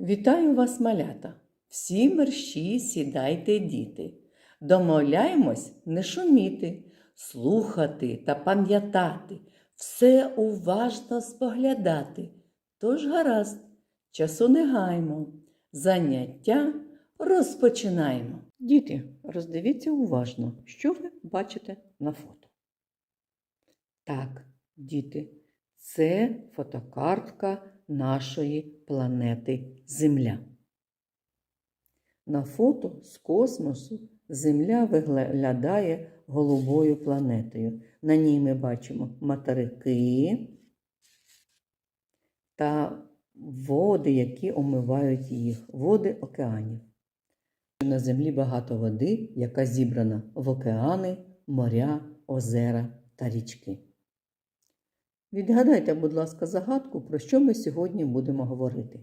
Вітаю вас, малята! Всі мерщі сідайте, діти. Домовляємось не шуміти, слухати та пам'ятати, все уважно споглядати. Тож гаразд, часу не гаймо, заняття розпочинаємо. Діти, роздивіться уважно, що ви бачите на фото. Так, діти, це фотокартка нашої планети Земля. На фото з космосу Земля виглядає голубою планетою. На ній ми бачимо материки та води, які омивають їх, води океанів. На землі багато води, яка зібрана в океани, моря, озера та річки. Відгадайте, будь ласка, загадку, про що ми сьогодні будемо говорити.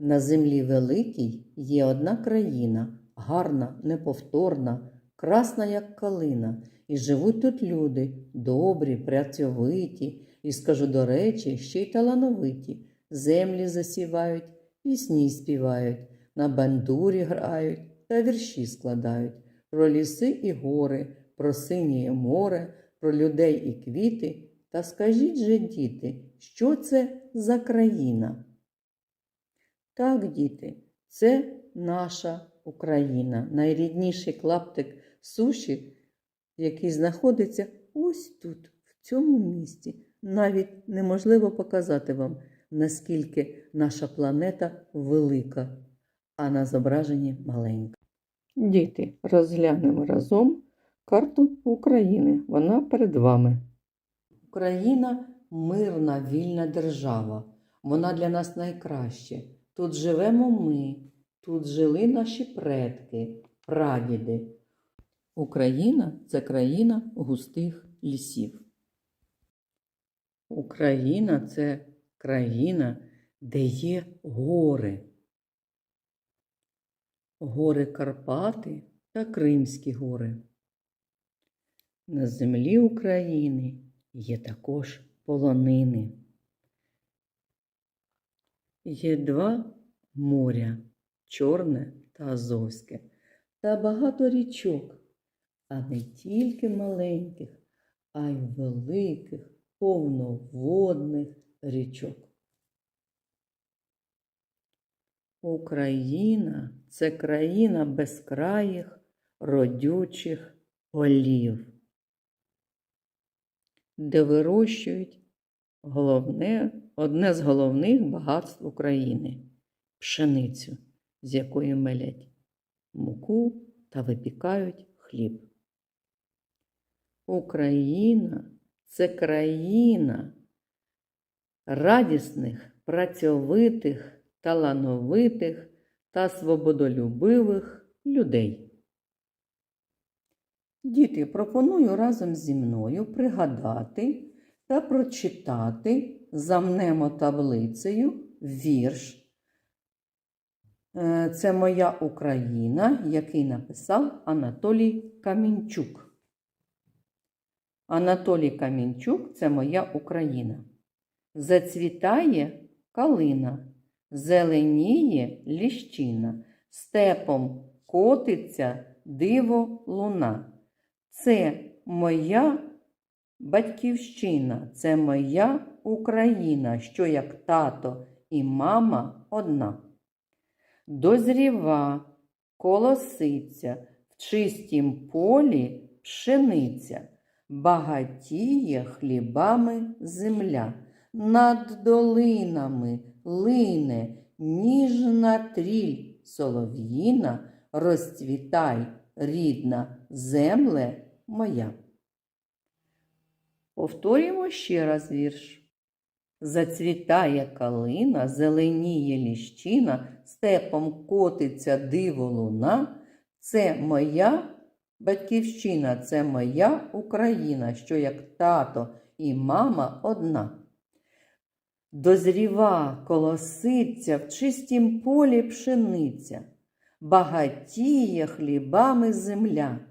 На землі великій є одна країна, гарна, неповторна, красна, як калина, і живуть тут люди, добрі, працьовиті, і скажу до речі, ще й талановиті. Землі засівають, пісні співають, на бандурі грають та вірші складають про ліси і гори, про синє море, про людей і квіти. Та скажіть же, діти, що це за країна? Так, діти, це наша Україна, найрідніший клаптик суші, який знаходиться ось тут, в цьому місті. Навіть неможливо показати вам, наскільки наша планета велика, а на зображенні маленька. Діти, розглянемо разом карту України. Вона перед вами. Україна мирна, вільна держава. Вона для нас найкраще. Тут живемо ми, тут жили наші предки, прадіди. Україна це країна густих лісів. Україна це країна, де є гори. Гори Карпати та Кримські гори. На землі України є також полонини. Є два моря Чорне та Азовське, та багато річок, а не тільки маленьких, а й великих, повноводних річок. Україна це країна безкраїх родючих полів де вирощують головне, одне з головних багатств України пшеницю, з якої мелять муку та випікають хліб. Україна це країна радісних, працьовитих, талановитих та свободолюбивих людей. Діти, пропоную разом зі мною пригадати та прочитати замнемо таблицею вірш. Е, Це моя Україна, який написав Анатолій Камінчук. Анатолій Камінчук це моя Україна. Зацвітає калина, зеленіє ліщина, степом котиться диво луна. Це моя батьківщина, це моя Україна, що як тато і мама одна. Дозріва, колосиця, в чистім полі пшениця, багатіє хлібами земля, над долинами лине ніжна тріль солов'їна, розцвітай рідна земле моя. Повторюємо ще раз вірш. Зацвітає калина, зеленіє ліщина, степом котиться диво луна. Це моя батьківщина, це моя Україна, що як тато і мама одна. Дозріва колоситься в чистім полі пшениця, багатіє хлібами земля.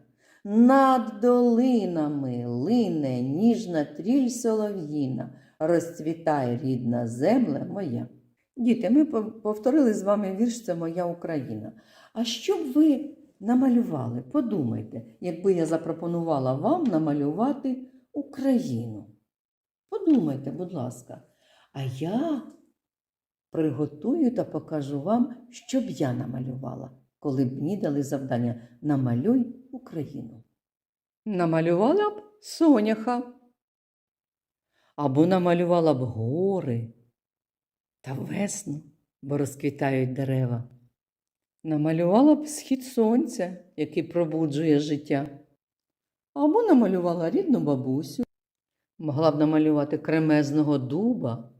Над долинами лине ніжна тріль солов'їна, розцвітає рідна земля моя. Діти, ми повторили з вами вірш Це моя Україна. А що б ви намалювали? Подумайте, якби я запропонувала вам намалювати Україну. Подумайте, будь ласка. А я приготую та покажу вам, що б я намалювала, коли б мені дали завдання намалюй Україну. Намалювала б соняха. Або намалювала б гори та весну, бо розквітають дерева. Намалювала б схід сонця, який пробуджує життя. Або намалювала рідну бабусю. Могла б намалювати кремезного дуба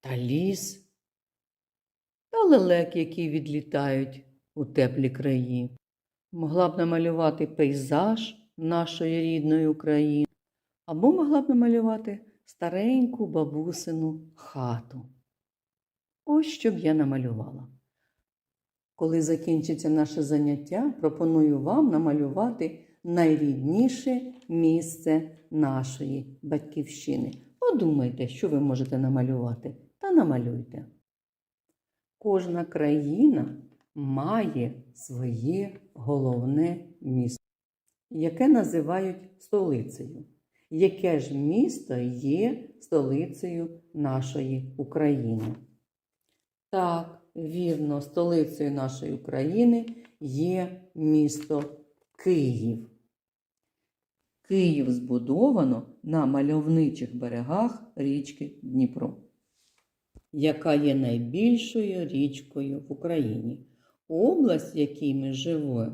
та ліс, та лелек, які відлітають у теплі краї. Могла б намалювати пейзаж нашої рідної України, або могла б намалювати стареньку бабусину хату. Ось що б я намалювала. Коли закінчиться наше заняття, пропоную вам намалювати найрідніше місце нашої батьківщини. Подумайте, що ви можете намалювати, та намалюйте. Кожна країна має своє головне місто, яке називають столицею. Яке ж місто є столицею нашої України? Так, вірно, столицею нашої України є місто Київ. Київ збудовано на мальовничих берегах річки Дніпро, яка є найбільшою річкою в Україні. Область, в якій ми живемо,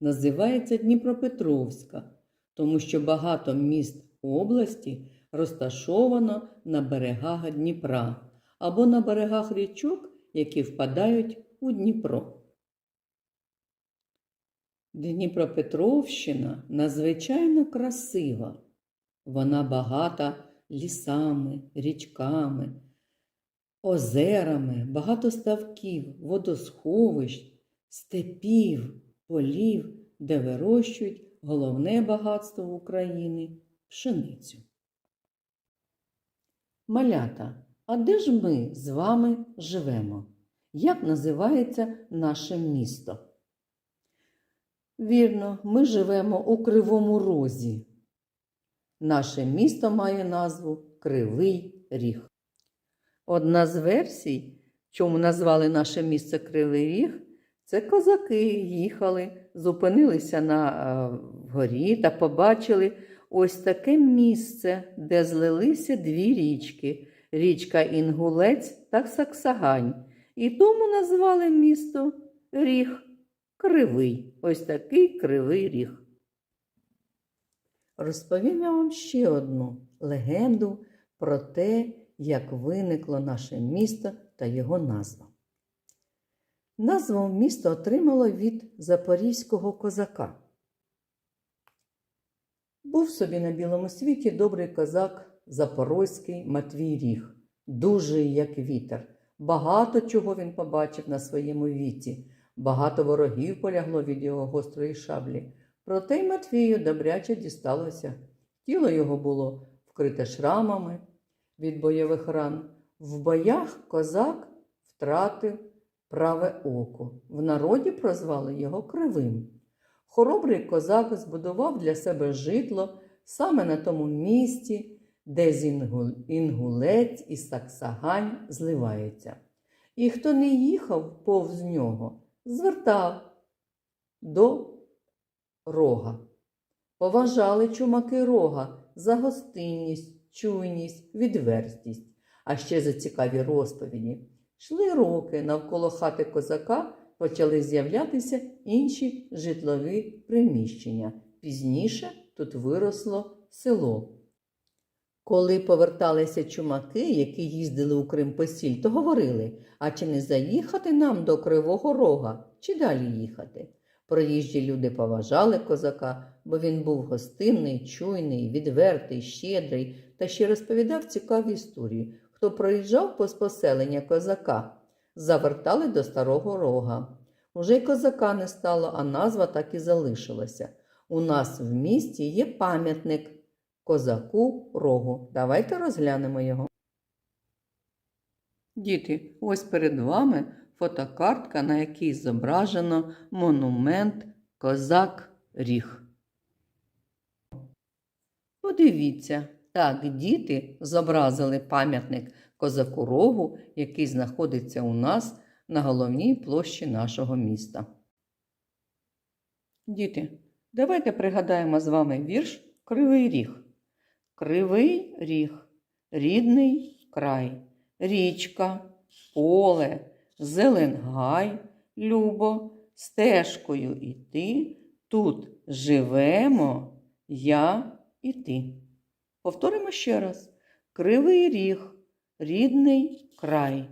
називається Дніпропетровська, тому що багато міст області розташовано на берегах Дніпра або на берегах річок, які впадають у Дніпро. Дніпропетровщина надзвичайно красива. Вона багата лісами, річками, озерами, багато ставків, водосховищ, степів, полів, де вирощують головне багатство України пшеницю. Малята, а де ж ми з вами живемо? Як називається наше місто? Вірно, ми живемо у Кривому Розі. Наше місто має назву Кривий Ріг. Одна з версій, чому назвали наше місце Кривий Ріг, це козаки їхали, зупинилися на е, горі та побачили ось таке місце, де злилися дві річки річка Інгулець та Саксагань. І тому назвали місто Ріг Кривий. Ось такий кривий ріг. Розповім я вам ще одну легенду про те, як виникло наше місто та його назва. Назву місто отримало від запорізького козака. Був собі на білому світі добрий козак Запорозький Матвій Ріг, дужий, як вітер. Багато чого він побачив на своєму віці, багато ворогів полягло від його гострої шаблі. Проте й Матвію добряче дісталося. Тіло його було вкрите шрамами від бойових ран. В боях козак втратив праве око. В народі прозвали його кривим. Хоробрий козак збудував для себе житло саме на тому місці, де інгулець і саксагань зливаються. І хто не їхав повз нього, звертав до рога. Поважали чумаки рога за гостинність, чуйність, відвертість, а ще за цікаві розповіді. Йшли роки навколо хати козака почали з'являтися інші житлові приміщення. Пізніше тут виросло село. Коли поверталися чумаки, які їздили у Крим по сіль, то говорили, а чи не заїхати нам до Кривого Рога, чи далі їхати? Проїжджі люди поважали козака, бо він був гостинний, чуйний, відвертий, щедрий та ще розповідав цікаві історії. Хто проїжджав повз поселення козака, завертали до старого рога. Уже й козака не стало, а назва так і залишилася. У нас в місті є пам'ятник козаку рогу. Давайте розглянемо його. Діти, ось перед вами фотокартка, на якій зображено монумент Козак Ріг. Подивіться, так діти зобразили пам'ятник Козаку Рогу, який знаходиться у нас на головній площі нашого міста. Діти, давайте пригадаємо з вами вірш Кривий Ріг. Кривий ріг, рідний край, річка, поле, зеленгай, любо, стежкою іти, тут живемо я і ти. Повторимо ще раз. Кривий ріг, рідний край,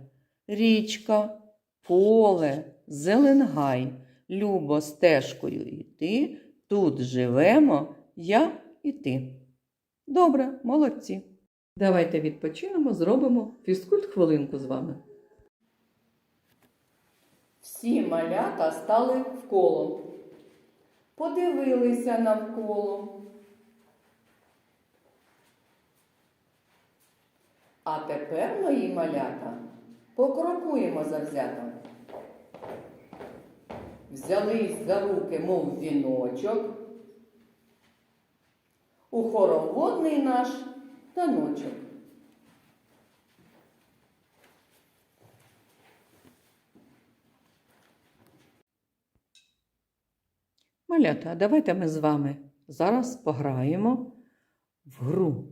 річка, поле, зеленгай, любо стежкою іти, тут живемо я і ти. Добре, молодці. Давайте відпочинемо, зробимо фізкульт хвилинку з вами. Всі малята стали в коло. Подивилися навколо. А тепер, мої малята, покрокуємо завзято. Взялись за руки, мов віночок. У хороводний наш таночок. Малята, давайте ми з вами зараз пограємо в гру.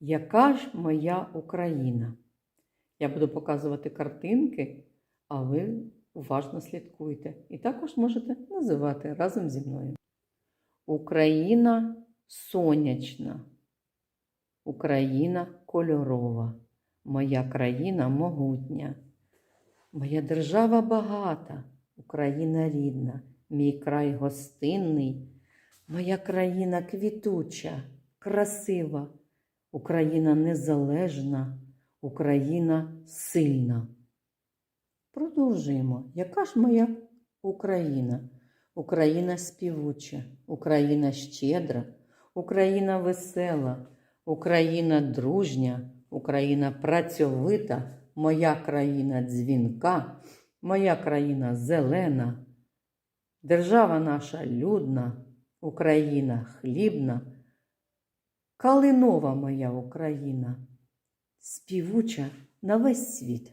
Яка ж моя Україна? Я буду показувати картинки, а ви уважно слідкуйте. І також можете називати разом зі мною. Україна сонячна, Україна кольорова, моя країна могутня, моя держава багата, Україна рідна, мій край гостинний, моя країна квітуча, красива, Україна незалежна, Україна сильна. Продовжуємо. Яка ж моя Україна? Україна співуча, Україна щедра, Україна весела, Україна дружня, Україна працьовита, моя країна дзвінка, моя країна зелена, держава наша людна, Україна хлібна, калинова моя Україна, співуча на весь світ.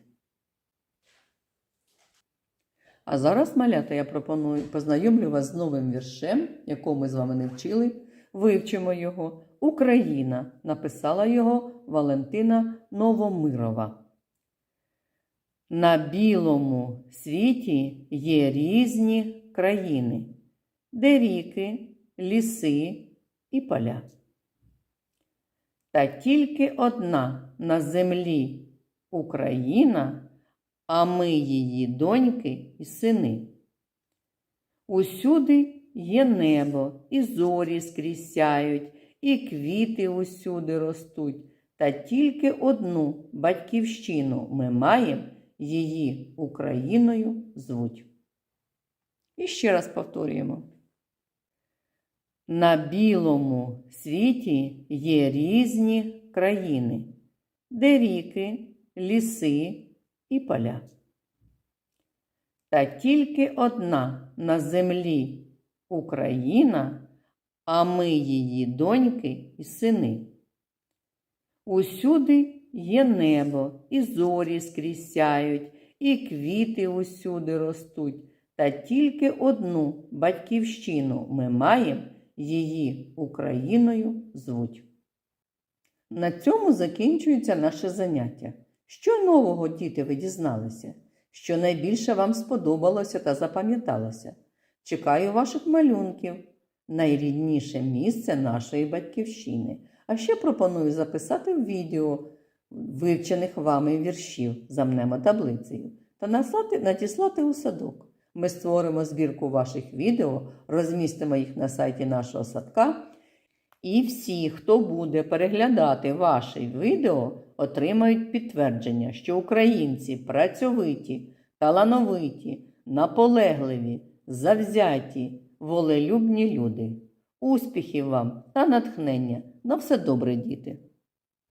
А зараз, малята, я пропоную познайомлю вас з новим віршем, якого ми з вами не вчили. Вивчимо його. Україна. Написала його Валентина Новомирова. На білому світі є різні країни, де ріки, ліси і поля. Та тільки одна на землі Україна а ми її доньки і сини. Усюди є небо, і зорі скрізь сяють, і квіти усюди ростуть, та тільки одну батьківщину ми маємо, її Україною звуть. І ще раз повторюємо. На білому світі є різні країни, де ріки, ліси і поля. Та тільки одна на землі Україна, а ми її доньки і сини. Усюди є небо, і зорі скрізь сяють, і квіти усюди ростуть, та тільки одну батьківщину ми маємо, її Україною звуть. На цьому закінчується наше заняття. Що нового, діти, ви дізналися? Що найбільше вам сподобалося та запам'яталося? Чекаю ваших малюнків, найрідніше місце нашої батьківщини. А ще пропоную записати в відео вивчених вами віршів за мнемотаблицею та надіслати у садок. Ми створимо збірку ваших відео, розмістимо їх на сайті нашого садка. І всі, хто буде переглядати ваше відео, отримають підтвердження, що українці працьовиті, талановиті, наполегливі, завзяті, волелюбні люди. Успіхів вам та натхнення! На все добре, діти!